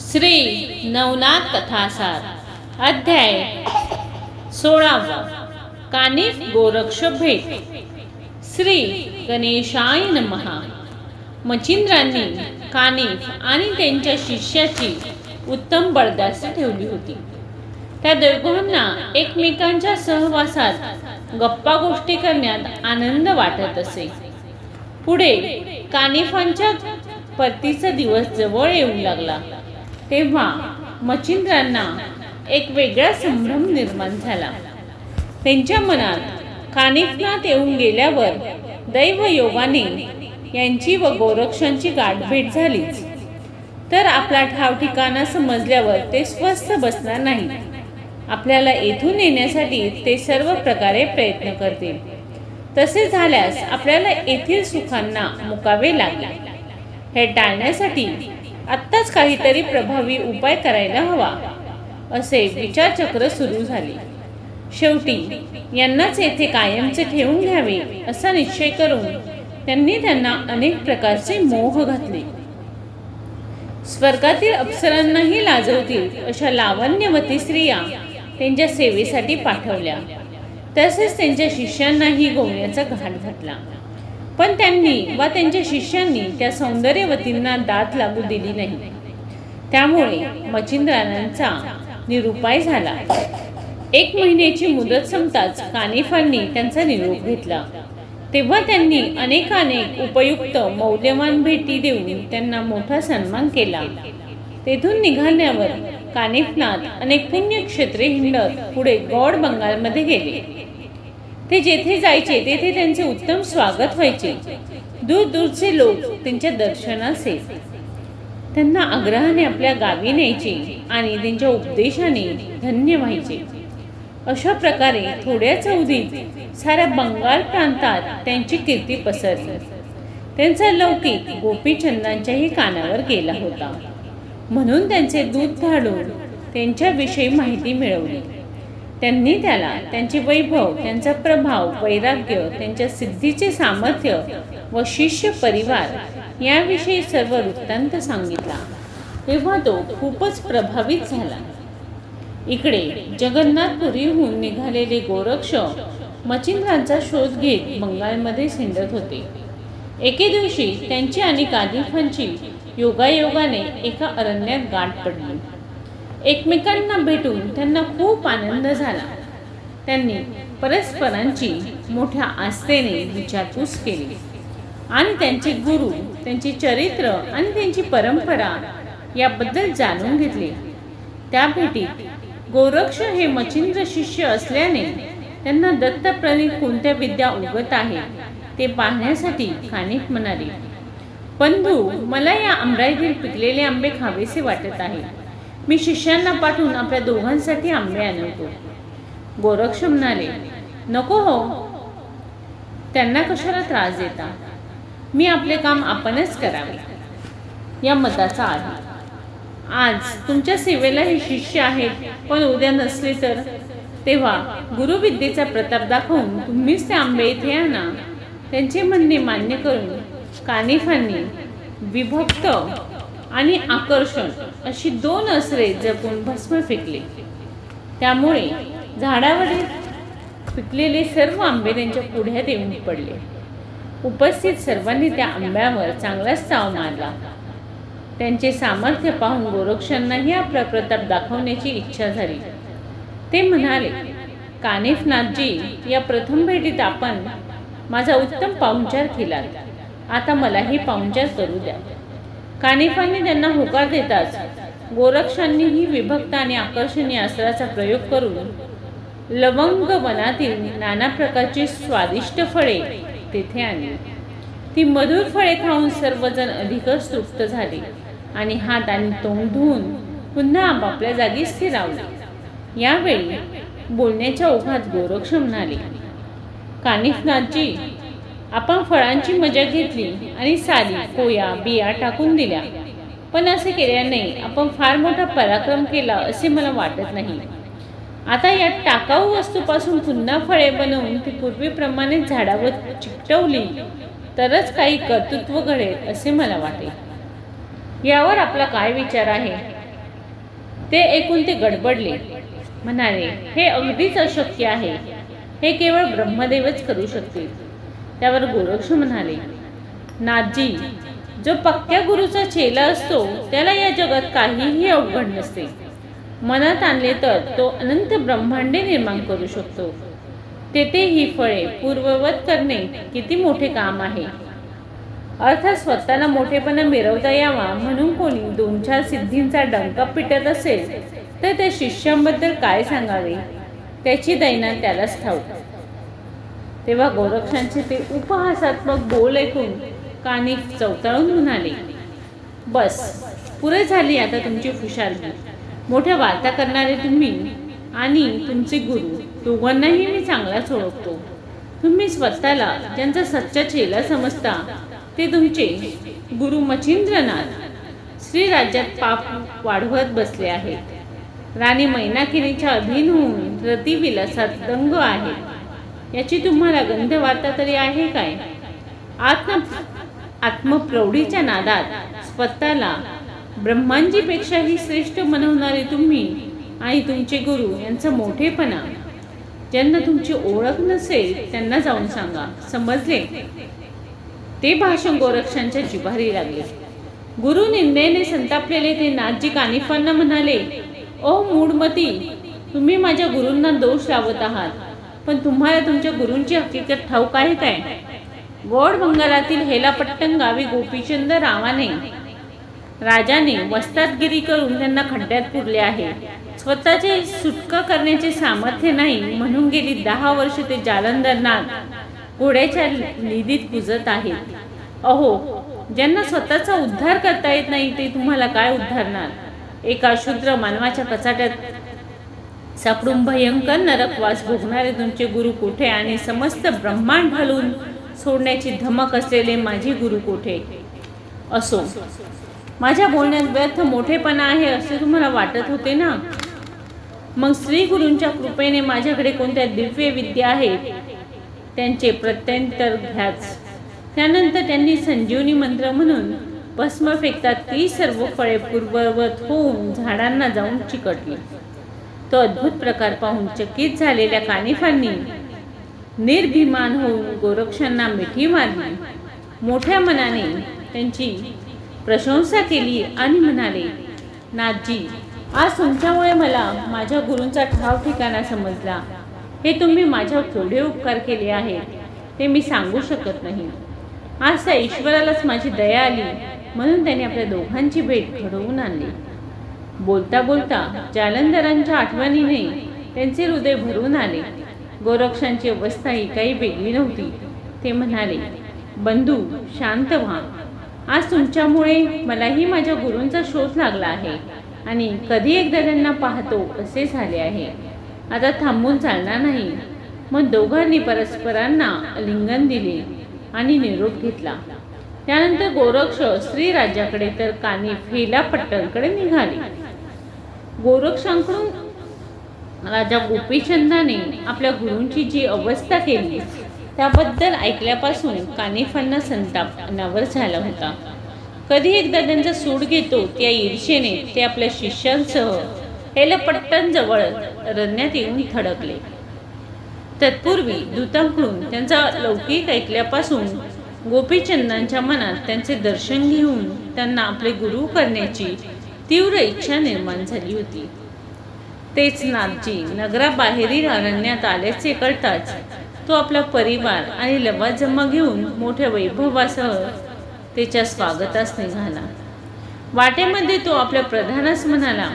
श्री नवनाथ कथासार अध्याय सोळावा कानिफ गोरक्ष भेट श्री गणेशाय नमहा मचिंद्रांनी कानिफ आणि त्यांच्या शिष्याची उत्तम बळदासी ठेवली होती. त्या दोघांना एकमेकांच्या सहवासात गप्पा गोष्टी करण्यात आनंद वाटत असे. पुढे कानिफांच्या परतीचा दिवस जवळ येऊ लागला. तेव्हा मच्छिंद्रांना एक वेगळा संभ्रम निर्माण झाला. त्यांच्या मनात कानिफनाथ येऊन गेल्यावर दैव योगाने यांची व गोरक्षांची गाठभेट झालीच. तर आपला ठाव ठिकाणा समजल्यावर ते स्वस्थ बसणार नाही आपल्याला येथून येण्यासाठी ते सर्व प्रकारे प्रयत्न करतील. तसे झाल्यास आपल्याला येथील सुखांना मुकावे लागेल. हे टाळण्यासाठी आत्ताच काहीतरी प्रभावी उपाय करायला हवा असे विचारचक्र सुरू झाले. शेवटी यांनाच येथे कायमचे ठेवून घ्यावे असा निश्चय करून त्यांनी त्यांना अनेक प्रकारचे मोह घातले. स्वर्गातील अप्सरांनाही लाजवतील अशा लावण्यवती स्त्रिया त्यांच्या सेवेसाठी पाठवल्या. तसेच त्यांच्या शिष्यांनाही गोवण्याचा घाट घातला. पण त्यांनी वा त्यांच्या शिष्यांनी त्या सौंदर्यवतींना दात लागू दिली नाही. त्यामुळे मचिंद्रांचा निरुपाय झाला. एक महिन्याची मुदत संपताच कानिफांनी त्यांचा निरोप घेतला. तेव्हा त्यांनी अनेकानेक उपयुक्त मौल्यवान भेटी देऊन त्यांना मोठा सन्मान केला. तेथून निघाल्यावर कानिफनाथ अनेक पुण्यक्षेत्रे हिंडत पुढे गौड बंगालमध्ये गेले. ते जेथे जायचे तेथे त्यांचे उत्तम स्वागत व्हायचे. दूर दूरचे लोक त्यांच्या दर्शनास येत त्यांना आग्रहाने आपल्या गावी न्यायचे आणि त्यांच्या उपदेशाने धन्य व्हायचे. अशा प्रकारे थोड्याच अवधीत साऱ्या बंगाल प्रांतात त्यांची कीर्ती पसरली. त्यांचा लौकिक गोपीचंदांच्याही कानावर गेला होता. म्हणून त्यांचे दूध काढून त्यांच्याविषयी माहिती मिळवली. त्यांनी त्याला त्यांचे वैभव त्यांचा प्रभाव वैराग्य त्यांच्या सिद्धीचे सामर्थ्य व शिष्य परिवार याविषयी सर्व वृत्तांत सांगितला. तेव्हा तो खूपच प्रभावित झाला. इकडे जगन्नाथपुरीहून निघालेले गोरक्ष मचिंद्रांचा शोध घेत बंगालमध्ये सिंडत होते. एके दिवशी त्यांची आणि कादिफांची योगायोगाने एका अरण्यात गाठ पडली. एकमेकांना भेटून त्यांना खूप आनंद झाला. त्यांनी परस्परांची मोठ्या आस्थेने विचारपूस केली. आणि त्यांचे गुरु त्यांचे चरित्र आणि त्यांची परंपरा याबद्दल जाणून घेतले. त्या भेटीत गोरक्ष हे मचिंद्र शिष्य असल्याने त्यांना दत्तप्रणित कोणत्या विद्या उगत आहे ते पाहण्यासाठी खानिक म्हणाले. बंधू मला या आंब्यातील पिकलेले आंबे खावेसे वाटत आहे मी शिष्यांना पाठवून आपल्या दोघांसाठी आंबे आणवतो. गोरक्ष म्हणाले नको हो. त्यांना कशाला त्रास देता? मी आपले काम आपणच करावे. या मताचा आहे. आज तुमच्या सेवेला हे शिष्य आहेत पण उद्या नसले तर? तेव्हा गुरुविद्येचा प्रताप दाखवून तुम्हीच ते आंबे इथे आणा. त्यांचे म्हणणे मान्य करून कानिफांनी विभक्त आणि आकर्षण अशी दोन असरे जपून भस्म फेकले. त्यामुळे झाडावरील पिकलेले सर्व आंबे त्यांच्या पुढ्यात येऊन पडले. उपस्थित सर्वांनी त्या आंब्यावर चांगलाच चाव मारला. त्यांचे सामर्थ्य पाहून गोरक्षांनाही आपला प्रताप दाखवण्याची इच्छा झाली. ते म्हणाले कानिफनाथजी या प्रथम भेटीत आपण माझा उत्तम पाहुणचार केला आता मलाही पाहुणचार करू द्या. कानिफांनी त्यांना होकार देताच गोरक्षांनीही विभक्त आणि आकर्षणीय अस्त्राचा प्रयोग करून लवंग वनातील नाना प्रकारची स्वादिष्ट फळे तेथे आणली. ती मधुर फळे खाऊन सर्वजण अधिकच तृप्त झाले आणि हात आणि तोंड धुवून पुन्हा आपापल्या जागी स्थिरावले यावेळी बोलण्याच्या ओघात गोरक्ष म्हणाले कानिफनाथजी आपण फळांची मजा घेतली आणि साली कोया बिया टाकून दिल्या. पण असे केल्याने आपण फार मोठा पराक्रम केला असे मला वाटत नाही. आता या टाकाऊ वस्तूपासून पुन्हा फळे बनवून ती पूर्वीप्रमाणे झाडावर चिकटवली तरच काही कर्तृत्व घडेल असे मला वाटेल यावर आपला काय विचार आहे? ते ऐकून ते गडबडले. म्हणाले हे अगदीच अशक्य आहे. हे केवळ ब्रह्मदेवच करू शकतील. त्यावर गोरक्ष म्हणाले नाथजी जो पक्क्या गुरुचा चेला असतो त्याला या जगात काहीही अवघड नसते. मनात आणले तर तो अनंत ब्रह्मांडे निर्माण करू शकतो. तेथे ही फळे पूर्ववत करणे किती मोठे काम आहे. अर्थात स्वतःला मोठेपणा मिरवता यावा म्हणून कोणी दोन चार सिद्धींचा डंका पिटत असेल तर त्या शिष्यांबद्दल काय सांगावे? त्याची दैना त्यालाच ठाऊक. तेव्हा गोरक्षांचे ते उपहासात्मक बोल ऐकून कानी चवताळून म्हणाले बस पुरे झाली आता तुमची हुशारगी मोठ्या वार्ता करणारे तुम्ही आणि तुमचे गुरु दोघांनाही मी चांगलाच ओळखतो. तुम्ही स्वतःला ज्यांचा सच्चा चेला समजता ते तुमचे गुरु मच्छिंद्रनाथ. श्री राज्यात पाप वाढवत बसले आहेत. राणी मैनाकिनीच्या अधीन होऊन रतिविलासात दंग आहे. याची तुम्हाला गंध वार्ता तरी आहे काय? आत्म आत्मप्रौढीच्या नादात स्वतःला ब्रह्मांजीपेक्षाही श्रेष्ठ बनवणारे तुम्ही आणि तुमचे गुरु यांचा मोठेपणा. ज्यांना तुमची ओळख नसेल त्यांना जाऊन सांगा. समजले? ते भाषण गोरक्षांच्या जिभारी लागले. गुरु निंदेने संतापलेले ते नाथजी कानिफांना म्हणाले ओ मूडमती तुम्ही माझ्या गुरूंना दोष लावत आहात. पण तुम्हाला तुमच्या गुरूंची हकीकत ठाऊक आहे काय? गोड बंगालातील हेलापट्टण गावी गोपीचंद रावाने राजाने वस्तादगिरी करून त्यांना खड्ड्यात पुरले आहे. स्वतःचे सुटका करण्याचे सामर्थ्य नाही म्हणून गेली दहा वर्ष ते जालंधरनाथ घोड्याच्या निधीत कुजत आहेत. अहो ज्यांना स्वतःचा उद्धार करता येत नाही ते तुम्हाला काय उद्धारणार? एका शूद्र मानवाच्या कचाट्यात सापडून भयंकर नरकवास भोगणारे तुमचे गुरु कोठे आणि समस्त ब्रह्मांड घालून सोडण्याची धमक असलेले माझे गुरु कोठे? असो. माझ्या बोलण्यात व्यर्थ मोठेपणा आहे असे तुम्हाला वाटत होते ना? मग श्री गुरूंच्या कृपेने माझ्याकडे कोणत्या दिव्य विद्या आहेत त्यांचे प्रत्यंतर घ्याच. त्यानंतर त्यांनी संजीवनी मंत्र म्हणून भस्म फेकतात ती सर्व फळे पूर्ववत होऊन झाडांना जाऊन चिकटली. तो अद्भुत प्रकार पाहून चकित झालेल्या कानिफांनी निर्भिमान होऊन गोरक्षांना मिठी मारली. मोठ्या मनाने त्यांची प्रशंसा केली आणि म्हणाले नाथजी आज तुमच्यामुळे मला माझ्या गुरूंचा ठाव ठिकाणा समजला. हे तुम्ही माझ्या केवढे उपकार केले आहेत ते मी सांगू शकत नाही. आज त्या ईश्वरालाच माझी दया आली म्हणून त्याने आपल्या दोघांची भेट घडवून आणली. बोलता बोलता जालंधरांच्या आठवणीने त्यांचे हृदय भरून आले. गोरक्षांची अवस्था ही काही वेगळी नव्हती. ते म्हणाले बंधू शांत व्हा. आज तुमच्यामुळे मलाही माझ्या गुरूंचा शोध लागला आहे आणि कधी एकदा त्यांना पाहतो असे झाले आहे. आता थांबून चालणार नाही. मग दोघांनी परस्परांना लिंगन दिले आणि निरोप घेतला. त्यानंतर गोरक्ष श्रीराजाकडे तर कानी फेला पट्टणकडे निघाले. गोरक्षांकडून राजा गोपीचंदाने आपल्या गुरूंची जी अवस्था केली त्याबद्दल ऐकल्यापासून कानिफांना संताप अनावर झाला होता. कधी एकदा त्यांचा सूड घेतो त्या ईर्षेने ते आपल्या शिष्यांसह हेलपट्टण जवळ रण्यात येऊन थडकले. तत्पूर्वी दूतांकडून त्यांचा लौकिक ऐकल्यापासून गोपीचंदांच्या मनात त्यांचे दर्शन घेऊन त्यांना आपले गुरु करण्याची तीव्र इच्छा निर्माण झाली होती. तेच नाथजी नगराबाहेरील अरण्यात आल्याचे कळताच तो आपला परिवार आणि लवाजमा घेऊन मोठ्या वैभवासह त्याच्या स्वागतास निघाला. वाटेमध्ये तो आपल्या प्रधानास म्हणाला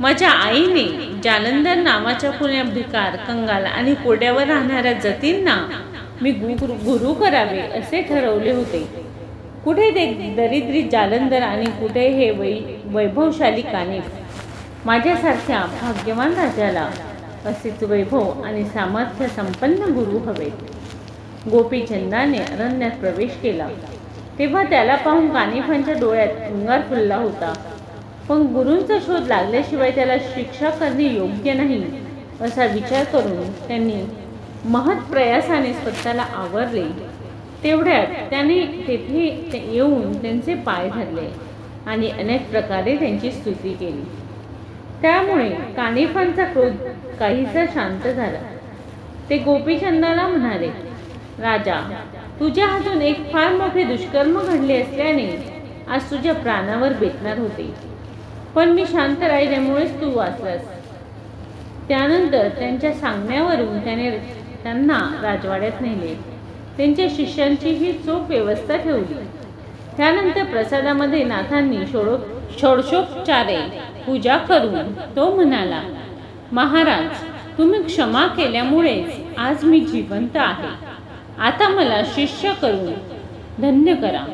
माझ्या आईने जालंधर नावाच्या कुण्या भिकार कंगाल आणि कोड्यावर राहणाऱ्या जतींना मी गुरु गुरु करावे असे ठरवले होते. कुठे ते दरिद्री जालंधर आणि कुठे हे वै वैभवशाली कानिफ माझ्यासारख्या भाग्यवान राजाला असेच वैभव आणि सामर्थ्य संपन्न गुरु हवेत. गोपीचंदाने अरण्यात प्रवेश केला. तेव्हा त्याला पाहून कानिफांच्या डोळ्यात अंगार फुलला होता. पण गुरूंचा शोध लागल्याशिवाय त्याला शिक्षा करणे योग्य नाही असा विचार करून त्यांनी महत्प्रयासाने स्वतःला आवरले. तेवढ्यात त्याने तेथे ते- येऊन त्यांचे पाय धरले आणि अनेक प्रकारे त्यांची स्तुती केली. त्यामुळे कानिफांचा क्रोध काहीसा शांत झाला. ते गोपीचंदाला म्हणाले राजा तुझ्या हातून एक फार मोठे दुष्कर्म घडले असल्याने आज तुझ्या प्राणावर बेतणार होते. पण मी शांत राहिल्यामुळेच तू वाचलास. त्यानंतर त्यांच्या सांगण्यावरून त्याने त्यांना राजवाड्यात नेले. त्यांच्या शिष्यांची ही चोख व्यवस्था ठेवली. त्यानंतर प्रसादामध्ये नाथांनी षोडो षोडशोपचारे पूजा करून तो म्हणाला महाराज तुम्ही क्षमा केल्यामुळेच आज मी जिवंत आहे. आता मला शिष्य करून धन्य करा.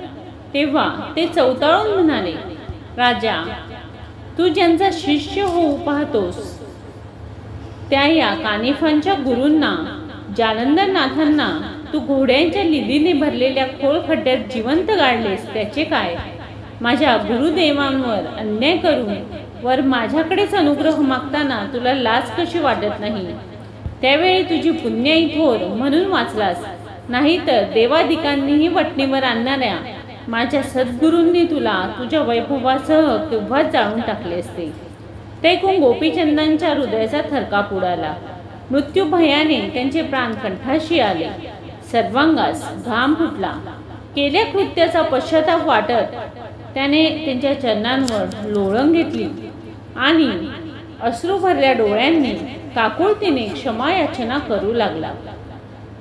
तेव्हा ते चौताळून म्हणाले राजा तू ज्यांचा शिष्य होऊ पाहतोस त्या या कानिफांच्या गुरूंना जालंदरनाथांना तू घोड्यांच्या लिदीने भरलेल्या खोल खड्ड्यात जिवंत गाडलेस त्याचे काय? माझ्या गुरुदेवांवर अन्याय करून वर माझ्याकडेच अनुग्रह मागताना तुला लाज कशी वाटत नाही? त्यावेळी तुझी पुण्याई थोर म्हणून वाचलास नाहीतर देवादिकांनीही वटणीवर आणणाऱ्या माझ्या सद्गुरूंनी तुला तुझ्या वैभवासह केव्हाच जाळून टाकले असते? ते ऐकून गोपीचंदांच्या हृदयाचा थरकाप उडाला. मृत्यू भयाने त्यांचे प्राण कंठाशी आले. सर्वांगास घाम फुटला. केल्या कृत्याचा पश्चाताप वाटत त्याने त्यांच्या चरणांवर लोळण घेतली आणि अश्रू भरल्या डोळ्यांनी काकुळतीने क्षमा याचना करू लागला.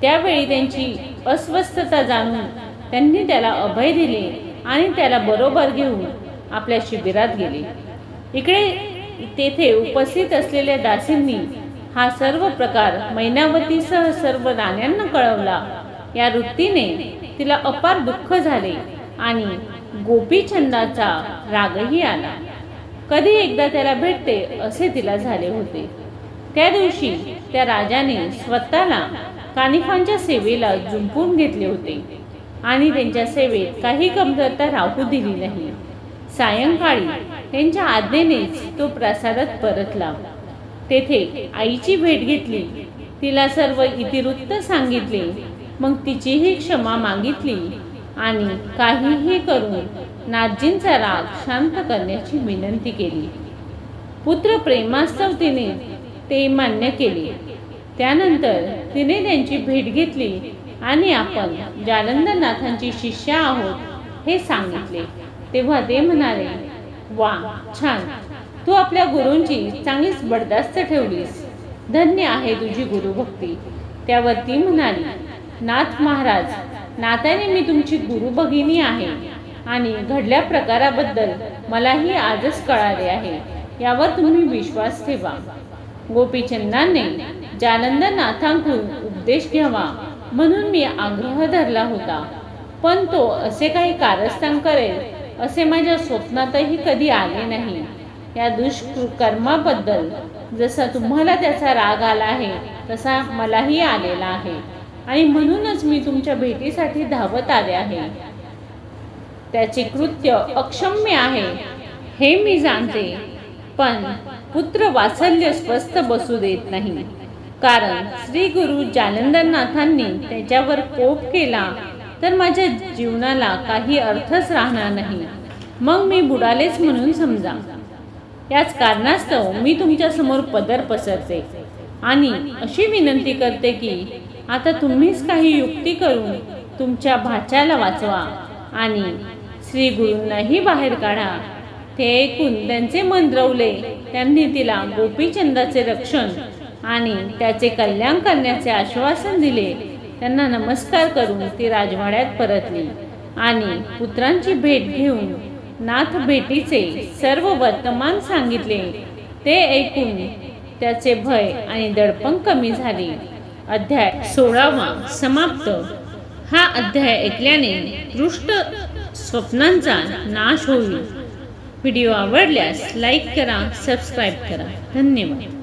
त्यावेळी त्यांची अस्वस्थता जाणून त्यांनी त्याला अभय दिले आणि त्याला बरोबर घेऊन आपल्या शिबिरात गेले. इकडे तेथे उपस्थित असलेल्या दासींनी हा सर्व प्रकार मैनावतीसह सर्व राण्यांना कळवला. या वृत्तीने तिला अपार दुःख झाले आणि गोपीचंदाचा रागही आला. कधी एकदा त्याला भेटते असे तिला झाले होते. त्या दिवशी त्या राजाने स्वतःला कानिफांच्या सेवेला जुंपून घेतले होते आणि त्यांच्या सेवेत काही कमतरता राहू दिली नाही. सायंकाळी त्यांच्या आज्ञेनेच तो प्रसादात परतला. तेथे आईची भेट घेतली. तिला सर्व इतिवृत्त सांगितले. मग तिचीही क्षमा मागितली आणि काहीही करून नाथजींचा राग शांत करण्याची विनंती केली. पुत्र प्रेमास्तव तिने ते मान्य केले. त्यानंतर तिने त्यांची भेट घेतली आणि आपण जालंदरनाथांची शिष्या आहोत हे सांगितले. तेव्हा ते म्हणाले वा छान. तू आपल्या गुरूंची चांगलीच बडदास्त ठेवलीस. धन्य आहे तुझी गुरुभक्ती. त्यावर ती म्हणाली नाथ महाराज नात्याने मी तुमची गुरु भगिनी आहे आणि घडल्या प्रकाराबद्दल मलाही आजच कळाले आहे. यावर तुम्ही विश्वास ठेवा. गोपीचंदाने जालंधर नाथांकडून उपदेश घ्यावा म्हणून मी आग्रह धरला होता. पण तो असे काही कारस्थान करेल असे माझ्या स्वप्नातही कधी आले नाही. या दुष्कर्माबद्दल जसा तुम्हाला त्याचा राग आला आहे तसा मलाही आलेला आहे. आणि म्हणूनच मी तुमच्या भेटीसाठी धावत आले आहे. त्याचे कृत्य अक्षम्य आहे हे मी जाणते पण पुत्र वात्सल्य स्वस्थ बसू देत नाही. कारण श्री गुरु जालंधरनाथांनी त्याच्यावर कोप केला तर माझ्या जीवनाला काही अर्थच राहणार नाही. मग मी बुडालेच म्हणून समजा. याच कारणास्तव मी तुमच्यासमोर पदर पसरते आणि अशी विनंती करते की आता तुम्हीच काही युक्ती करून तुमच्या भाच्याला वाचवा आणि श्री गुरूंनाही बाहेर काढा. ते ऐकून त्यांचे मन द्रवले. त्यांनी तिला गोपीचंदाचे रक्षण आणि त्याचे कल्याण करण्याचे आश्वासन दिले. त्यांना नमस्कार करून ती राजवाड्यात परतली आणि पुत्रांची भेट घेऊन नाथ भेटीचे सर्व वर्तमान सांगितले. ते ऐकून त्याचे भय आणि दडपण कमी झाले. अध्याय सोळावा समाप्त. हा अध्याय ऐकल्याने दृष्ट स्वप्नांचा नाश होईल. व्हिडिओ आवडल्यास लाईक करा सबस्क्राईब करा. धन्यवाद.